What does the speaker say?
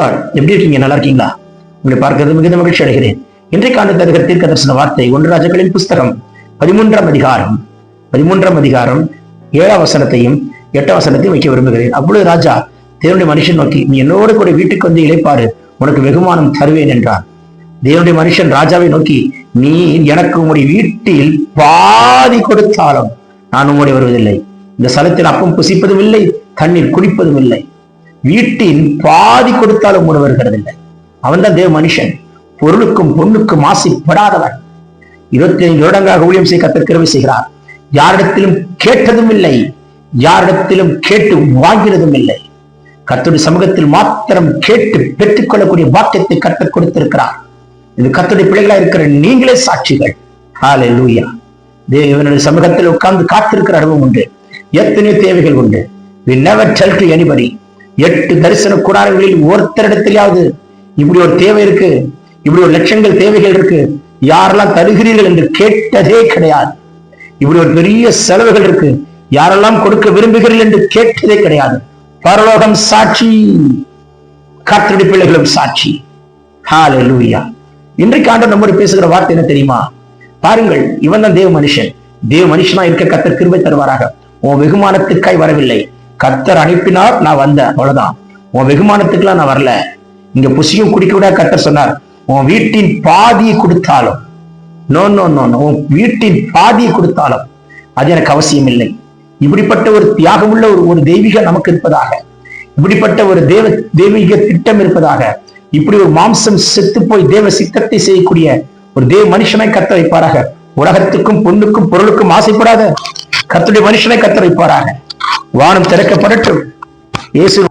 Lord. எப்படி இருக்கீங்க? நல்லா இருக்கீங்களா? உங்களை பார்க்கிறது மிகுந்த மகிழ்ச்சி அடைகிறேன். இன்றைக்கான தருகிற தீர்க்க தரிசன வார்த்தை ஒன்று ராஜாக்களின் புஸ்தகம் பதிமூன்றாம் அதிகாரம் பதிமூன்றாம் அதிகாரம் ஏழாம் வசனத்தையும் எட்டாம் வசனத்தையும் வைக்க விரும்புகிறேன். அப்பொழுது ராஜா தேவனுடைய மனுஷன் நோக்கி நீ என்னோடு கூட வீட்டுக்கு வந்து இழைப்பாரு உனக்கு வெகுமானம் தருவேன் என்றார். தேவனுடைய மனுஷன் ராஜாவை நோக்கி நீ எனக்கு உங்களுடைய வீட்டில் பாதி கொடுத்தாலும் நான் உங்களுடைய வருவதில்லை. இந்த ஸ்தலத்தில் அப்பம் புசிப்பதும் இல்லை தண்ணீர் குடிப்பதும் இல்லை வீட்டின் பாதி கொடுத்தாலும் உணவு வருகிறதில்லை அவன் தான் தேவ மனுஷன். பொருளுக்கும் பொண்ணுக்கும் ஆசைப்படாதவன். இருபத்தி ஐந்து வருடங்களாக ஊழியம் செய்ய கத்திருக்கிறவை செய்கிறார். யாரிடத்திலும் கேட்டதும் இல்லை. யாரிடத்திலும் கேட்டு வாங்கினதும் இல்லை. கத்துடைய சமூகத்தில் மாத்திரம் கேட்டு பெற்றுக்கொள்ளக்கூடிய வாக்கியத்தை கற்றுக் கொடுத்திருக்கிறார். இது கத்துடைய பிள்ளைகளா இருக்கிற நீங்களே சாட்சிகள். ஹாலே லூயா தேவனுடைய சமூகத்தில் உட்கார்ந்து காத்திருக்கிற அனுபவம் உண்டு. எத்தனையோ தேவைகள் உண்டு. We never tell to anybody எட்டு தரிசன கூடாரங்களில் ஒருத்தரிடத்திலாவது இப்படி ஒரு தேவை இருக்கு. இப்படி ஒரு லட்சங்கள் தேவைகள் இருக்கு. யாரெல்லாம் தருகிறீர்கள் என்று கேட்டதே கிடையாது. இப்படி ஒரு பெரிய செலவுகள் இருக்கு. யாரெல்லாம் கொடுக்க விரும்புகிறீர்கள் என்று கேட்டதே கிடையாது. பரலோகம் சாட்சி. காற்றடி பிள்ளைகளும் சாட்சி. ஹalleluya. இன்றைக்கு ஆண்டு நம்ம பேசுகிற வார்த்தை என்ன தெரியுமா? பாருங்கள் இவன் தான் தேவ மனுஷன். தேவ மனுஷனா இருக்க கத்தர் கிருபை தருவாராக. உன் வெகுமானத்துக்காய் வரவில்லை. கர்த்தர் அனுப்பினார் நான் வந்தேன். அவ்வளவுதான். உன் வெகுமானத்துக்குலாம் நான் வரல. இங்க புசியும் குடிக்க விட கர்த்தர் சொன்னார். உன் வீட்டின் பாதியை கொடுத்தாலும். நோ நோ நோ நோ உன் வீட்டின் பாதியை கொடுத்தாலும். அது எனக்கு அவசியம் இல்லை இப்படிப்பட்ட ஒரு தியாகமுள்ள ஒரு ஒரு தெய்வீகம் நமக்கு இருப்பதாக. இப்படிப்பட்ட ஒரு தேவ தெய்வீக திட்டம் இருப்பதாக. இப்படி ஒரு மாம்சம் செத்து போய் தேவ சித்தத்தை செய்யக்கூடிய ஒரு தேவ மனுஷனை கத்த வைப்பாராக. உலகத்துக்கும் பொண்ணுக்கும் பொருளுக்கும் ஆசைப்படாத கத்துடைய மனுஷனை கத்த வைப்பாராக. வானம் திறக்கப்படட்டும். இயேசு